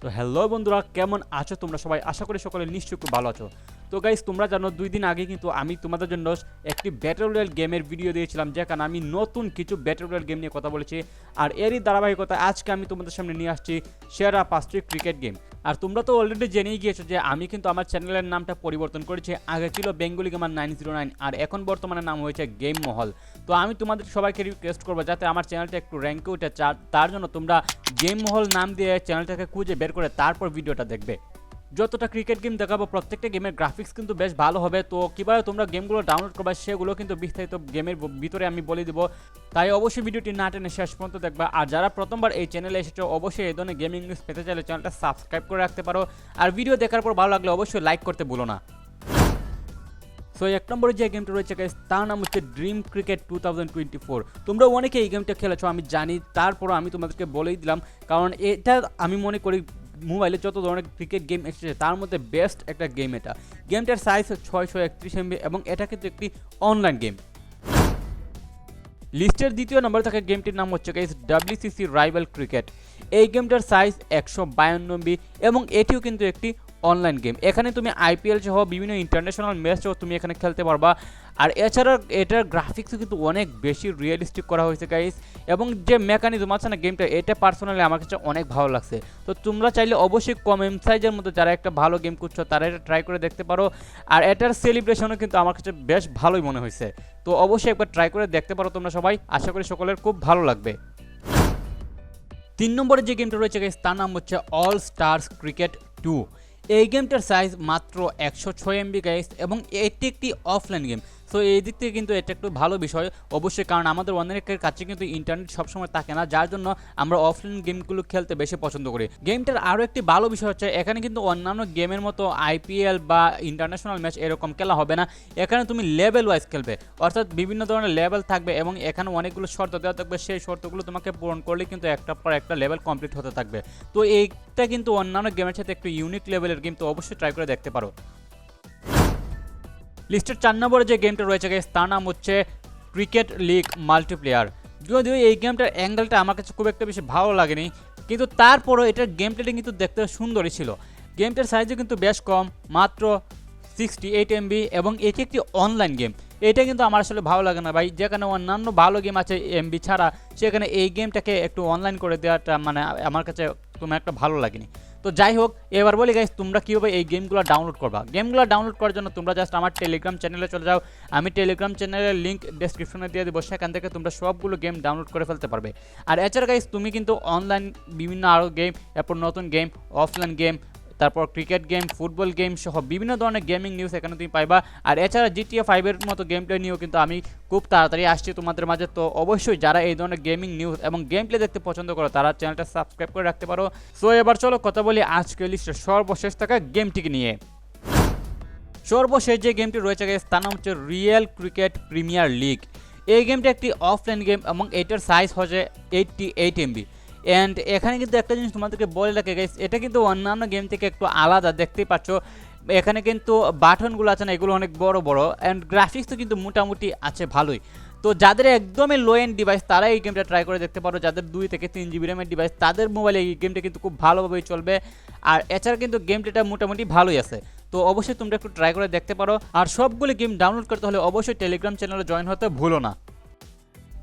তো হ্যালো বন্ধুরা কেমন আছো তোমরা সবাই? আশা করি সকলে নিশ্চয়ই খুব ভালো আছো। তো গাইস তোমরা জানো, দুই দিন আগে কিন্তু আমি তোমাদের জন্য একটি ব্যাটল রয়্যাল গেমের ভিডিও দিয়েছিলাম যেখানে আমি নতুন কিছু ব্যাটল রয়্যাল গেম নিয়ে কথা বলেছি। আর এরই ধারাবাহিকতা আজকে আমি তোমাদের সামনে নিয়ে আসছি সেরা পাঁচটি ক্রিকেট গেম আর তোমরা তো অলরেডি জেনেই গিয়েছো যে আমি কিন্তু আমার চ্যানেলের নামটা পরিবর্তন করেছি, আগে ছিল Bengali gamer nine zero nine আর এখন বর্তমানে নাম হয়েছে গেম মহল তো আমি তোমাদের সবাইকে রিকোয়েস্ট করব যাতে আমার চ্যানেলটা একটু র্যাঙ্কে উঠে তার জন্য তোমরা গেম মহল নাম দিয়ে চ্যানেলটাকে খুঁজে বের করে তারপর ভিডিওটা দেখবে। যতটা ক্রিকেট গেম দেখাবো প্রত্যেকটা গেমের গ্রাফিক্স কিন্তু বেশ ভালো হবে। তো কীভাবে তোমরা গেমগুলো ডাউনলোড করবে সেগুলো কিন্তু বিস্তারিত গেমের ভিতরে আমি বলে দিব। তাই অবশ্যই ভিডিওটি না টেনে শেষ পর্যন্ত দেখবা। আর যারা প্রথমবার এই চ্যানেলে এসেছ অবশ্যই এই ধরনের গেমিং নিউজ পেতে চাইলে চ্যানেলটা সাবস্ক্রাইব করে রাখতে পারো। আর ভিডিও দেখার পর ভালো লাগলে অবশ্যই লাইক করতে ভুলো না। সো এক নম্বরে যে গেমটা রয়েছে guys, তার নাম হচ্ছে dream cricket two thousand twenty four তোমরা অনেকে এই গেমটা খেলেছো আমি জানি। তারপরও আমি তোমাদেরকে বলেই দিলাম কারণ এটা আমি মনে করি মোবাইলে যত ধরনের ক্রিকেট গেম এসেছে, তার মধ্যে বেস্ট একটা গেম এটা। গেমটার সাইজ ছয়শো একত্রিশ এমবি এবং এটা কিন্তু একটি অনলাইন গেম লিস্টের দ্বিতীয় নম্বরে থাকে গেমটির নাম হচ্ছে গাইস ডাব্লিউসিসি রাইভাল ক্রিকেট এই গেমটার সাইজ একশো বায়ান্ন এবং এটিও কিন্তু একটি অনলাইন গেম এখানে তুমি আইপিএল সহ বিভিন্ন ইন্টারন্যাশনাল ম্যাচ ম্যাচও তুমি এখানে খেলতে পারবা। আর এছাড়া এটার গ্রাফিক্সও কিন্তু অনেক বেশি রিয়েলিস্টিক করা হয়েছে গাইস এবং যে মেকানিজম আছে না গেমটা এটা পার্সোনালি আমার কাছে অনেক ভালো লাগছে। তো তোমরা চাইলে অবশ্যই কম এম সাইজের মধ্যে যারা একটা ভালো গেম করছ তারা এটা ট্রাই করে দেখতে পারো। আর এটার সেলিব্রেশনও কিন্তু আমার কাছে বেশ ভালোই মনে হয়েছে। তো অবশ্যই একবার ট্রাই করে দেখতে পারো তোমরা সবাই। আশা করি সকলের খুব ভালো লাগবে। তিন নম্বরে যে গেমটা রয়েছে গাইস তার নাম হচ্ছে অল স্টার্স ক্রিকেট টু এই গেমটার সাইজ মাত্র একশো ছয় এমবি গাইস এবং এটি একটি অফলাইন গেম সো এই দিক থেকে কিন্তু এটা একটু ভালো বিষয় অবশ্যই, কারণ আমাদের অনেকের কাছে কিন্তু ইন্টারনেট সবসময় থাকে না, যার জন্য আমরা অফলাইন গেমগুলো খেলতে বেশি পছন্দ করি। গেমটার আরও একটি ভালো বিষয় হচ্ছে, এখানে কিন্তু অন্যান্য গেমের মতো আইপিএল বা ইন্টারন্যাশনাল ম্যাচ এরকম খেলা হবে না। এখানে তুমি লেভেল ওয়াইজ খেলবে, অর্থাৎ বিভিন্ন ধরনের লেভেল থাকবে এবং এখানে অনেকগুলো শর্ত দেওয়া থাকবে, সেই শর্তগুলো তোমাকে পূরণ করলে কিন্তু একটা পর একটা লেভেল কমপ্লিট হতে থাকবে। তো এইটা কিন্তু অন্যান্য গেমের সাথে একটু ইউনিক লেভেলের গেম তো অবশ্যই ট্রাই করে দেখতে পারো। লিস্টের চার নম্বরে যে গেমটা রয়েছে guys, তার নাম হচ্ছে ক্রিকেট লিগ মাল্টিপ্লেয়ার। যদিও এই গেমটার অ্যাঙ্গেলটা আমার কাছে খুব একটা বেশি ভালো লাগেনি কিন্তু তারপরও এটার গেম কিন্তু দেখতে সুন্দরই ছিল। গেমটার সাইজও কিন্তু বেশ কম মাত্র সিক্সটি এইট এমবি এবং এটি একটি অনলাইন গেম এটা কিন্তু আমার আসলে ভালো লাগে না ভাই। যেখানে অন্যান্য ভালো গেম আছে এমবি ছাড়া, সেখানে এই গেমটাকে একটু অনলাইন করে দেওয়াটা মানে আমার কাছে তোমার একটা ভালো লাগেনি। তো যাই হোক, এবার বলি গাইস তোমরা কীভাবে এই গেমগুলো ডাউনলোড করবা? গেমগুলো ডাউনলোড করার জন্য তোমরা জাস্ট আমার টেলিগ্রাম চ্যানেলে চলে যাও। আমি টেলিগ্রাম চ্যানেলের লিঙ্ক ডেসক্রিপশনে দিয়ে দেবো। সেখান থেকে তোমরা সবগুলো গেম ডাউনলোড করে ফেলতে পারবে। আর এছাড়া গাইস তুমি কিন্তু অনলাইন বিভিন্ন আরও গেম এরপর নতুন গেম অফলাইন গেম তারপর ক্রিকেট গেম ফুটবল গেম সহ বিভিন্ন ধরনের গেমিং নিউজ এখানে তুমি পাইবা। আর এছাড়া জিটিএ ফাইভের মতো গেম প্লে নিয়েও কিন্তু আমি খুব তাড়াতাড়ি আসছি তোমাদের মাঝে। তো অবশ্যই যারা এই ধরনের গেমিং নিউজ এবং গেম প্লে দেখতে পছন্দ করো, তারা চ্যানেলটা সাবস্ক্রাইব করে রাখতে পারো। সো এবার চলো কথা বলি আজকে লিস্টে সর্বশেষ থাকা গেমটিকে নিয়ে। সর্বশেষ যে গেমটি রয়েছে তার নাম হচ্ছে রিয়েল ক্রিকেট প্রিমিয়ার লিগ এই গেমটা একটি অফলাইন গেম এবং এটার সাইজ হচ্ছে এইটটি এইট এমবি অ্যান্ড এখানে কিন্তু একটা জিনিস তোমাদেরকে বলে রাখে গাইস এটা কিন্তু অন্যান্য গেম থেকে একটু আলাদা, দেখতেই পাচ্ছ। এখানে কিন্তু বাটনগুলো আছে না, এগুলো অনেক বড় বড়। অ্যান্ড গ্রাফিক্সও কিন্তু মোটামুটি আছে ভালোই। তো যাদের একদমই লো এন্ড ডিভাইস তারা এই গেমটা ট্রাই করে দেখতে পারো। যাদের দুই থেকে তিন জিবি র্যামের ডিভাইস তাদের মোবাইলে এই গেমটা কিন্তু খুব ভালোভাবেই চলবে। আর এছাড়া কিন্তু গেম প্লেটা মোটামুটি ভালোই আছে। তো অবশ্যই তোমরা একটু ট্রাই করে দেখতে পারো। আর সবগুলো গেম ডাউনলোড করতে হলে অবশ্যই টেলিগ্রাম চ্যানেলে জয়েন হতে ভুলো না।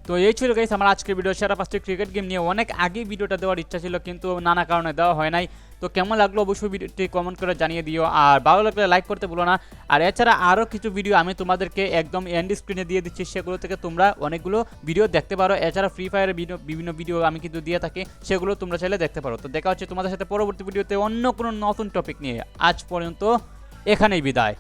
তো এই ছিল গাইস আমার আজকের ভিডিও সেরা পাঁচটি ক্রিকেট গেম নিয়ে অনেক আগেই ভিডিওটা দেওয়ার ইচ্ছা ছিল, কিন্তু নানা কারণে দেওয়া হয় নাই। তো কেমন লাগল অবশ্যই ভিডিওটি কমেন্ট করে জানিয়ে দিও। আর ভালো লাগলে লাইক করতে ভুলো না। আর এছাড়া আরও কিছু ভিডিও আমি তোমাদেরকে একদম এন্ড স্ক্রিনে দিয়ে দিচ্ছি, সেগুলো থেকে তোমরা অনেকগুলো ভিডিও দেখতে পারো। এছাড়া ফ্রি ফায়ারের বিভিন্ন ভিডিও আমি কিন্তু দিয়ে থাকি, সেগুলো তোমরা চাইলে দেখতে পারো। তো দেখা হচ্ছে তোমাদের সাথে পরবর্তী ভিডিওতে অন্য কোনো নতুন টপিক নিয়ে। আজ পর্যন্ত এখানেই বিদায়।